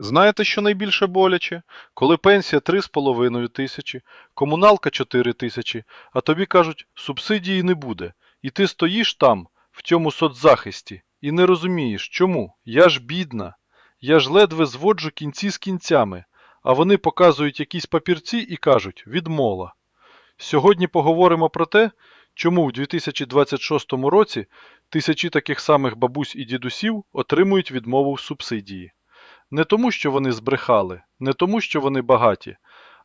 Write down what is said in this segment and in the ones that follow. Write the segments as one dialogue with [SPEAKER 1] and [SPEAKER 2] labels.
[SPEAKER 1] Знаєте, що найбільше боляче? Коли пенсія 3,5 тисячі, комуналка 4 тисячі, а тобі кажуть, субсидії не буде. І ти стоїш там, в цьому соцзахисті, і не розумієш, чому? Я ж бідна. Я ж ледве зводжу кінці з кінцями, а вони показують якісь папірці і кажуть відмова. Сьогодні поговоримо про те, чому в 2026 році тисячі таких самих бабусь і дідусів отримують відмову в субсидії. Не тому, що вони збрехали, не тому, що вони багаті,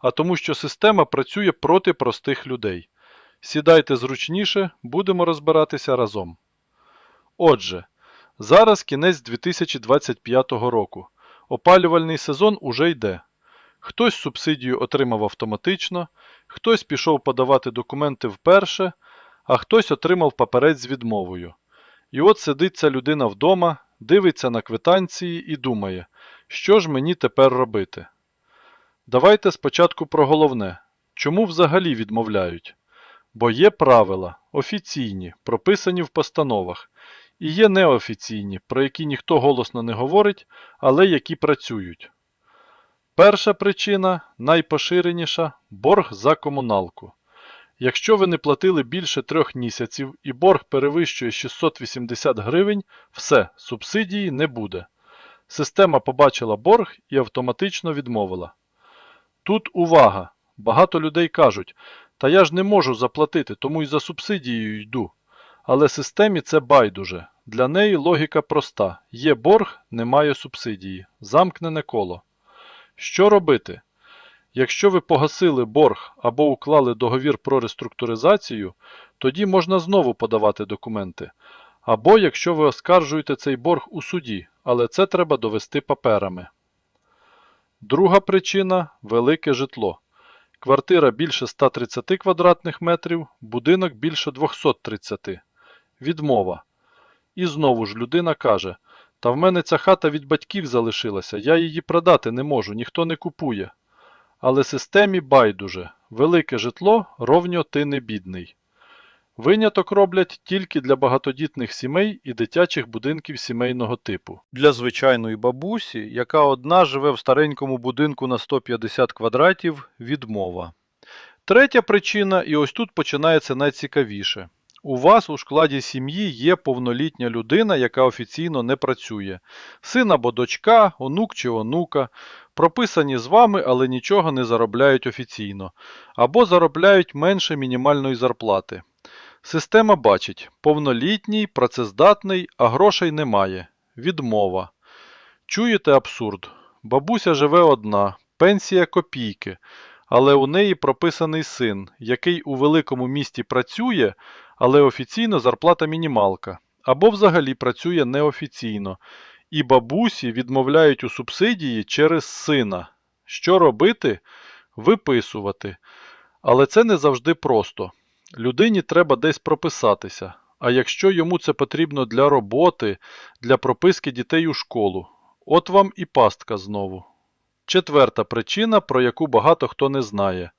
[SPEAKER 1] а тому, що система працює проти простих людей. Сідайте зручніше, будемо розбиратися разом. Отже, зараз кінець 2025 року. Опалювальний сезон уже йде. Хтось субсидію отримав автоматично, хтось пішов подавати документи вперше, а хтось отримав паперець з відмовою. І от сидить ця людина вдома, дивиться на квитанції і думає, що ж мені тепер робити. Давайте спочатку про головне. Чому взагалі відмовляють? Бо є правила, офіційні, прописані в постановах, і є неофіційні, про які ніхто голосно не говорить, але які працюють. Перша причина, найпоширеніша борг за комуналку. Якщо ви не платили більше трьох місяців і борг перевищує 680 гривень, все, субсидії не буде. Система побачила борг і автоматично відмовила. Тут увага! Багато людей кажуть, та я ж не можу заплатити, тому й за субсидією йду. Але системі це байдуже. Для неї логіка проста: є борг, немає субсидії. Замкнене коло. Що робити? Якщо ви погасили борг або уклали договір про реструктуризацію, тоді можна знову подавати документи. Або якщо ви оскаржуєте цей борг у суді, але це треба довести паперами. Друга причина велике житло. Квартира більше 130 квадратних метрів, будинок більше 230. Відмова. І знову ж людина каже: Та в мене ця хата від батьків залишилася, я її продати не можу, ніхто не купує. Але системі байдуже. Велике житло ровньо ти не бідний. Виняток роблять тільки для багатодітних сімей і дитячих будинків сімейного типу. Для звичайної бабусі, яка одна живе в старенькому будинку на 150 квадратів, відмова. Третя причина, і ось тут починається найцікавіше. У вас у складі сім'ї є повнолітня людина, яка офіційно не працює. Син або дочка, онук чи онука, прописані з вами, але нічого не заробляють офіційно, або заробляють менше мінімальної зарплати. Система бачить, повнолітній, працездатний, а грошей немає. Відмова. Чуєте абсурд? Бабуся живе одна, пенсія копійки, але у неї прописаний син, який у великому місті працює, але офіційно зарплата мінімалка, або взагалі працює неофіційно, і бабусі відмовляють у субсидії через сина. Що робити? Виписувати. Але це не завжди просто. Людині треба десь прописатися, а якщо йому це потрібно для роботи, для прописки дітей у школу, от вам і пастка знову. Четверта причина, про яку багато хто не знає.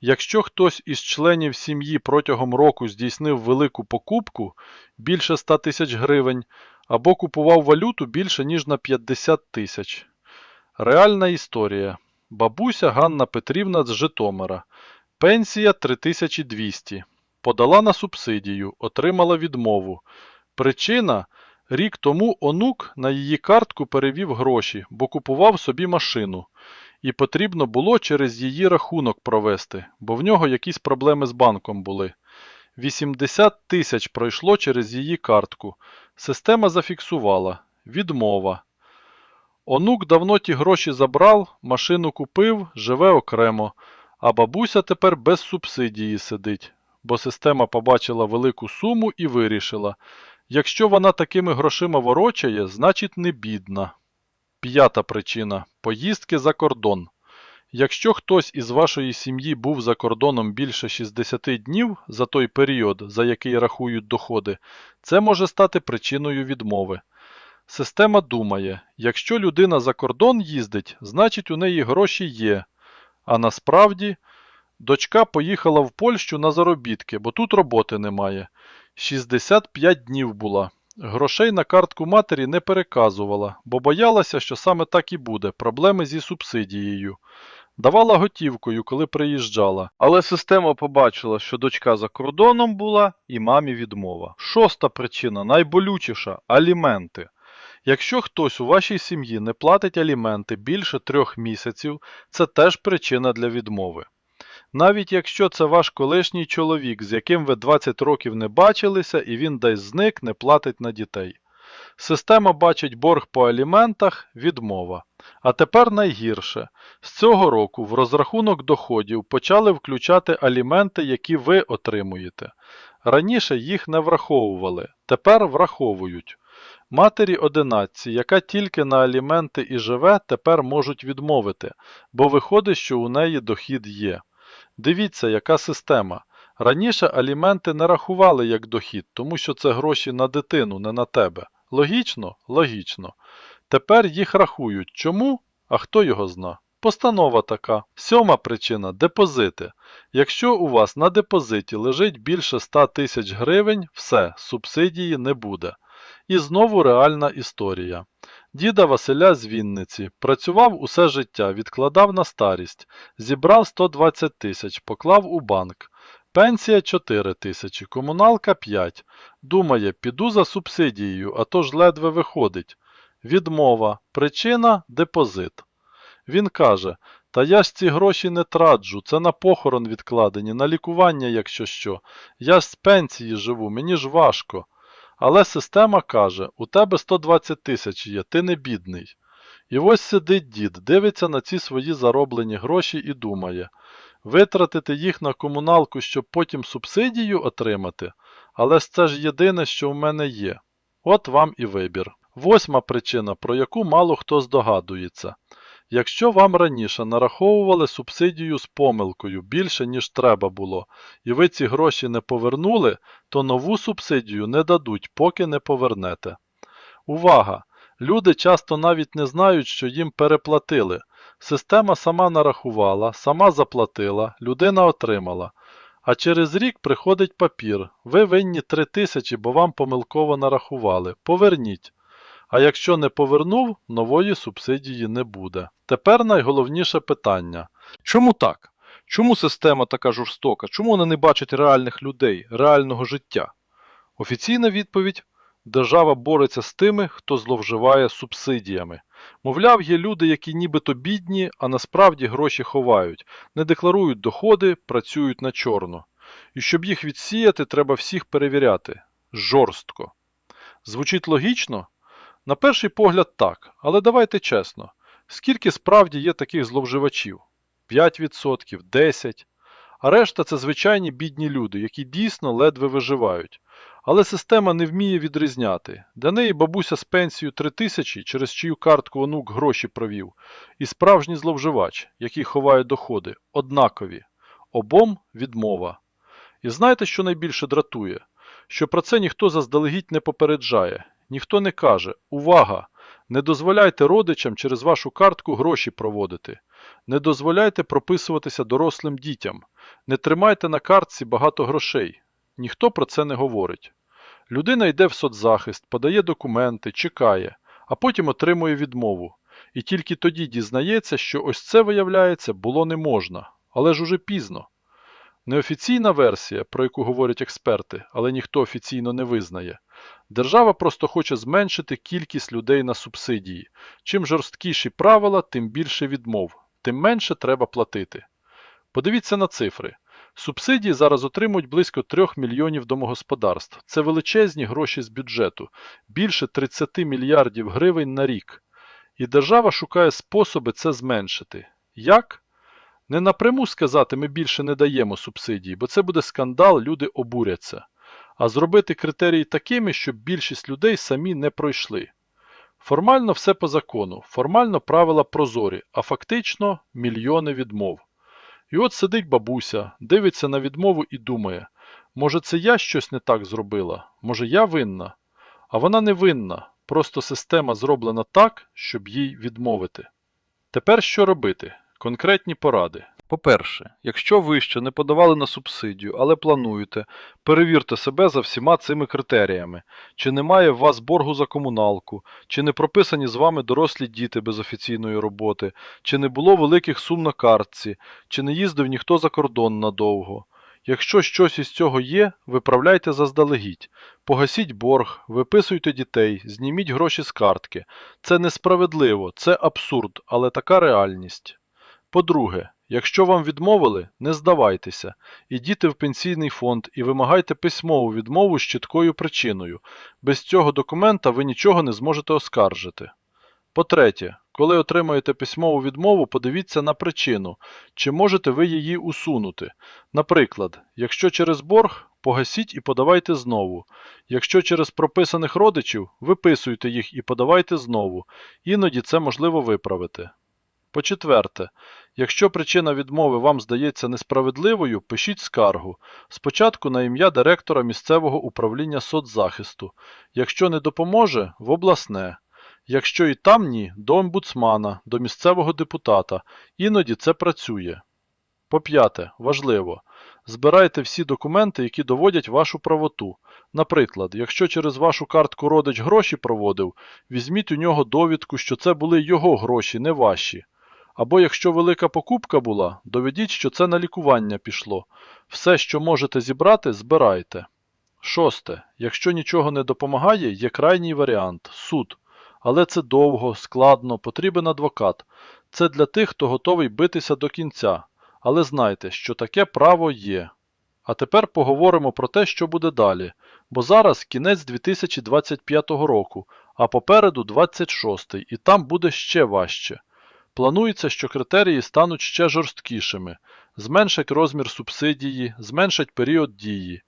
[SPEAKER 1] Якщо хтось із членів сім'ї протягом року здійснив велику покупку більше 100 тисяч гривень, або купував валюту більше ніж на 50 тисяч. Реальна історія. Бабуся Ганна Петрівна з Житомира. Пенсія 3200. Подала на субсидію, отримала відмову. Причина рік тому онук на її картку перевів гроші, бо купував собі машину. І потрібно було через її рахунок провести, бо в нього якісь проблеми з банком були. 80 тисяч пройшло через її картку. Система зафіксувала. Відмова. Онук давно ті гроші забрав, машину купив, живе окремо, а бабуся тепер без субсидії сидить, бо система побачила велику суму і вирішила, якщо вона такими грошима ворочає, значить не бідна. П'ята причина поїздки за кордон. Якщо хтось із вашої сім'ї був за кордоном більше 60 днів за той період, за який рахують доходи, це може стати причиною відмови. Система думає, якщо людина за кордон їздить, значить у неї гроші є. А насправді дочка поїхала в Польщу на заробітки, бо тут роботи немає. 65 днів була. Грошей на картку матері не переказувала, бо боялася, що саме так і буде проблеми зі субсидією. Давала готівкою, коли приїжджала, але система побачила, що дочка за кордоном була і мамі відмова. Шоста причина, найболючіша аліменти. Якщо хтось у вашій сім'ї не платить аліменти більше трьох місяців, це теж причина для відмови. Навіть якщо це ваш колишній чоловік, з яким ви 20 років не бачилися, і він десь зник, не платить на дітей. Система бачить борг по аліментах відмова. А тепер найгірше. З цього року в розрахунок доходів почали включати аліменти, які ви отримуєте. Раніше їх не враховували, тепер враховують. Матері одинадцці, яка тільки на аліменти і живе, тепер можуть відмовити, бо виходить, що у неї дохід є. Дивіться, яка система. Раніше аліменти не рахували як дохід, тому що це гроші на дитину, не на тебе. Логічно? Логічно. Тепер їх рахують. Чому? А хто його зна? Постанова така. Сьома причина депозити. Якщо у вас на депозиті лежить більше 100 тисяч гривень, все, субсидії не буде. І знову реальна історія. Діда Василя з Вінниці працював усе життя, відкладав на старість, зібрав 120 тисяч, поклав у банк. Пенсія 4 тисячі, комуналка 5. Думає, піду за субсидією, а то ж ледве виходить. Відмова. Причина депозит. Він каже: Та я ж ці гроші не траджу, це на похорон відкладені, на лікування, якщо що. Я ж з пенсії живу, мені ж важко. Але система каже: у тебе 120 тисяч є, ти не бідний. І ось сидить дід, дивиться на ці свої зароблені гроші і думає: витратити їх на комуналку, щоб потім субсидію отримати, але це ж єдине, що в мене є. От вам і вибір. Восьма причина, про яку мало хто здогадується. Якщо вам раніше нараховували субсидію з помилкою більше, ніж треба було, і ви ці гроші не повернули, то нову субсидію не дадуть, поки не повернете. Увага! Люди часто навіть не знають, що їм переплатили. Система сама нарахувала, сама заплатила, людина отримала. А через рік приходить папір. Ви винні 3 тисячі, бо вам помилково нарахували. Поверніть. А якщо не повернув, нової субсидії не буде. Тепер найголовніше питання. Чому так? Чому система така жорстока? Чому вона не бачить реальних людей, реального життя? Офіційна відповідь держава бореться з тими, хто зловживає субсидіями. Мовляв, є люди, які нібито бідні, а насправді гроші ховають, не декларують доходи, працюють на чорно. І щоб їх відсіяти, треба всіх перевіряти. Жорстко. Звучить логічно? На перший погляд так, але давайте чесно. Скільки справді є таких зловживачів? 5%, 10%. А решта це звичайні бідні люди, які дійсно ледве виживають. Але система не вміє відрізняти. Для неї бабуся з пенсією 3 тисячі, через чию картку онук гроші провів, і справжній зловживач, який ховає доходи, однакові. Обом відмова. І знаєте, що найбільше дратує? Що про це ніхто заздалегідь не попереджає, ніхто не каже Увага! Не дозволяйте родичам через вашу картку гроші проводити. Не дозволяйте прописуватися дорослим дітям. Не тримайте на картці багато грошей. Ніхто про це не говорить. Людина йде в соцзахист, подає документи, чекає, а потім отримує відмову. І тільки тоді дізнається, що ось це, виявляється, було не можна, але ж уже пізно. Неофіційна версія, про яку говорять експерти, але ніхто офіційно не визнає. Держава просто хоче зменшити кількість людей на субсидії. Чим жорсткіші правила, тим більше відмов, тим менше треба платити. Подивіться на цифри. Субсидії зараз отримують близько 3 мільйонів домогосподарств. Це величезні гроші з бюджету, більше 30 мільярдів гривень на рік. І держава шукає способи це зменшити. Як? Не напряму сказати, ми більше не даємо субсидії, бо це буде скандал, люди обуряться. А зробити критерії такими, щоб більшість людей самі не пройшли. Формально все по закону, формально правила прозорі, а фактично мільйони відмов. І от сидить бабуся, дивиться на відмову і думає, може це я щось не так зробила, може я винна? А вона не винна, просто система зроблена так, щоб їй відмовити. Тепер що робити? Конкретні поради. По-перше, якщо ви ще не подавали на субсидію, але плануєте, перевірте себе за всіма цими критеріями. Чи немає в вас боргу за комуналку, чи не прописані з вами дорослі діти без офіційної роботи, чи не було великих сум на картці, чи не їздив ніхто за кордон надовго. Якщо щось із цього є, виправляйте заздалегідь. Погасіть борг, виписуйте дітей, зніміть гроші з картки. Це несправедливо, це абсурд, але така реальність. По-друге, якщо вам відмовили, не здавайтеся. Ідіть в пенсійний фонд і вимагайте письмову відмову з чіткою причиною. Без цього документа ви нічого не зможете оскаржити. По-третє, коли отримаєте письмову відмову, подивіться на причину, чи можете ви її усунути. Наприклад, якщо через борг, погасіть і подавайте знову. Якщо через прописаних родичів, виписуйте їх і подавайте знову. Іноді це можливо виправити. По-четверте, якщо причина відмови вам здається несправедливою, пишіть скаргу. Спочатку на ім'я директора місцевого управління соцзахисту. Якщо не допоможе, в обласне. Якщо і там ні, до омбудсмана, до місцевого депутата. Іноді це працює. По-п'яте, важливо. Збирайте всі документи, які доводять вашу правоту. Наприклад, якщо через вашу картку родич гроші проводив, візьміть у нього довідку, що це були його гроші, не ваші. Або якщо велика покупка була, доведіть, що це на лікування пішло. Все, що можете зібрати, збирайте. Шосте. Якщо нічого не допомагає, є крайній варіант суд. Але це довго, складно, потрібен адвокат. Це для тих, хто готовий битися до кінця. Але знайте, що таке право є. А тепер поговоримо про те, що буде далі. Бо зараз кінець 2025 року, а попереду 26 і там буде ще важче. Планується, що критерії стануть ще жорсткішими, зменшать розмір субсидії, зменшать період дії.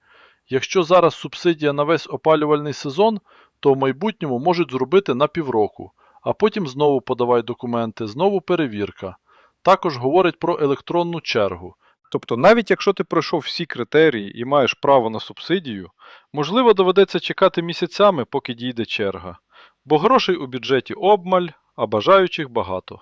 [SPEAKER 1] Якщо зараз субсидія на весь опалювальний сезон, то в майбутньому можуть зробити на півроку, а потім знову подавай документи, знову перевірка. Також говорить про електронну чергу. Тобто, навіть якщо ти пройшов всі критерії і маєш право на субсидію, можливо доведеться чекати місяцями, поки дійде черга. Бо грошей у бюджеті обмаль, а бажаючих багато.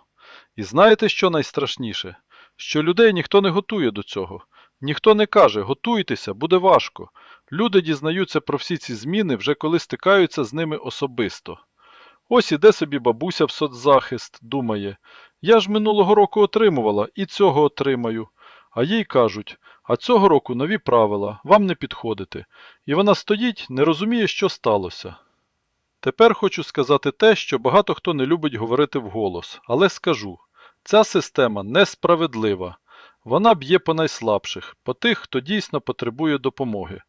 [SPEAKER 1] І знаєте, що найстрашніше? Що людей ніхто не готує до цього. Ніхто не каже, готуйтеся, буде важко. Люди дізнаються про всі ці зміни вже коли стикаються з ними особисто. Ось іде собі бабуся в соцзахист, думає, я ж минулого року отримувала і цього отримаю. А їй кажуть, а цього року нові правила, вам не підходити. І вона стоїть, не розуміє, що сталося. Тепер хочу сказати те, що багато хто не любить говорити вголос, але скажу. Ця система несправедлива. Вона б'є по найслабших, по тих, хто дійсно потребує допомоги.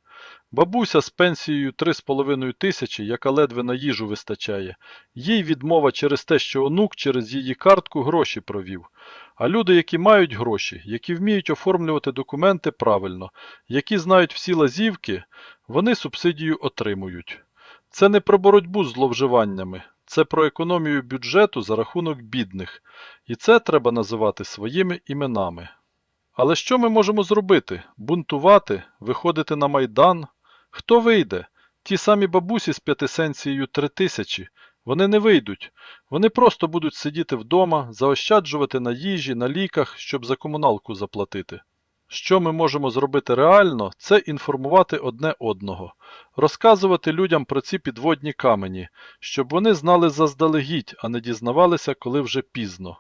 [SPEAKER 1] Бабуся з пенсією 3,5 тисячі, яка ледве на їжу вистачає, їй відмова через те, що онук через її картку гроші провів. А люди, які мають гроші, які вміють оформлювати документи правильно, які знають всі лазівки, вони субсидію отримують. Це не про боротьбу з зловживаннями, це про економію бюджету за рахунок бідних. І це треба називати своїми іменами. Але що ми можемо зробити? Бунтувати, виходити на майдан? Хто вийде? Ті самі бабусі з п'ятисенцією три тисячі. Вони не вийдуть. Вони просто будуть сидіти вдома, заощаджувати на їжі, на ліках, щоб за комуналку заплатити. Що ми можемо зробити реально, це інформувати одне одного, розказувати людям про ці підводні камені, щоб вони знали заздалегідь, а не дізнавалися, коли вже пізно.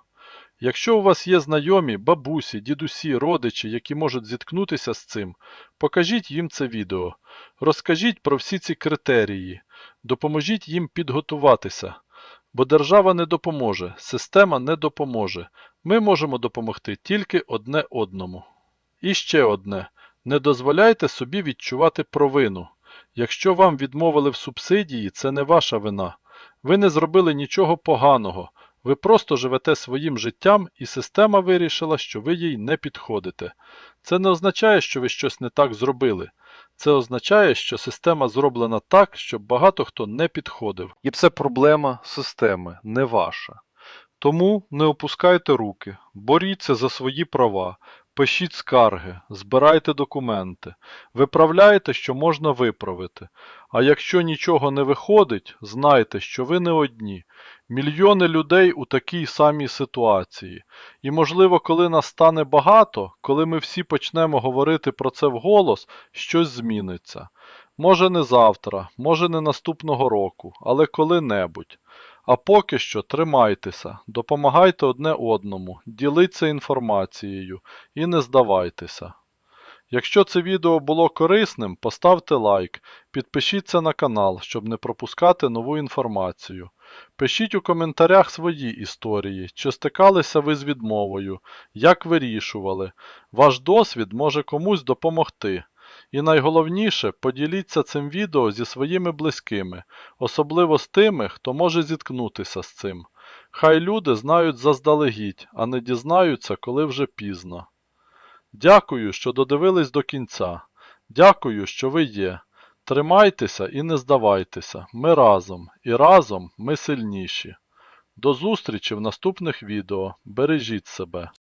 [SPEAKER 1] Якщо у вас є знайомі, бабусі, дідусі, родичі, які можуть зіткнутися з цим, покажіть їм це відео, розкажіть про всі ці критерії, допоможіть їм підготуватися. Бо держава не допоможе, система не допоможе. Ми можемо допомогти тільки одне одному. І ще одне. Не дозволяйте собі відчувати провину. Якщо вам відмовили в субсидії, це не ваша вина. Ви не зробили нічого поганого. Ви просто живете своїм життям, і система вирішила, що ви їй не підходите. Це не означає, що ви щось не так зробили. Це означає, що система зроблена так, щоб багато хто не підходив. І це проблема системи, не ваша. Тому не опускайте руки, боріться за свої права, пишіть скарги, збирайте документи, виправляйте, що можна виправити. А якщо нічого не виходить, знайте, що ви не одні. Мільйони людей у такій самій ситуації. І, можливо, коли нас стане багато, коли ми всі почнемо говорити про це вголос, щось зміниться. Може не завтра, може не наступного року, але коли-небудь. А поки що тримайтеся, допомагайте одне одному, діліться інформацією і не здавайтеся. Якщо це відео було корисним, поставте лайк, підпишіться на канал, щоб не пропускати нову інформацію. Пишіть у коментарях свої історії, чи стикалися ви з відмовою, як вирішували. Ваш досвід може комусь допомогти. І найголовніше, поділіться цим відео зі своїми близькими, особливо з тими, хто може зіткнутися з цим. Хай люди знають заздалегідь, а не дізнаються, коли вже пізно. Дякую, що додивились до кінця. Дякую, що ви є. Тримайтеся і не здавайтеся. Ми разом. І разом ми сильніші. До зустрічі в наступних відео. Бережіть себе.